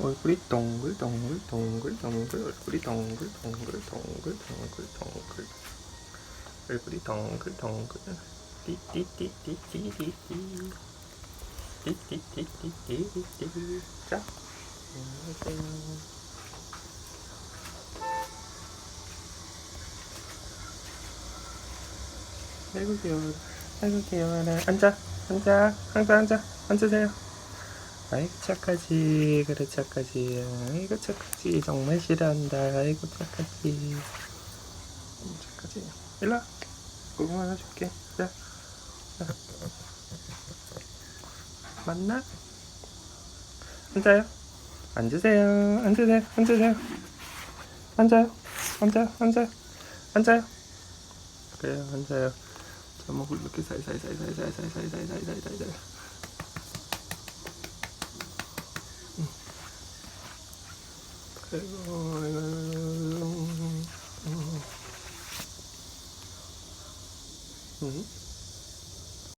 얼굴이 동글 동글 동글 동글 얼굴이 동글 동글 동글 동글 동글 얼굴이 동글 동글 띠띠띠띠띠띠띠 띠띠띠띠띠띠띠 자 안녕하세요 아이고 귀여워라 아이고 귀여워라 앉아 앉아 앉아 앉아 앉으세요 아이고 착하지 그래 착하지 아이고 착하지 정말 싫어한다 아이고 착하지 음, 착하지 일로와 고구마 하나 줄게 자, 자. 맞나? 앉아요 앉으세요 앉으세요 앉으세요 앉아요 앉아요 앉아요 앉아요 그래요 앉아요 자목을 이렇게 살살살살살살살살살살살 아 Mm-hmm.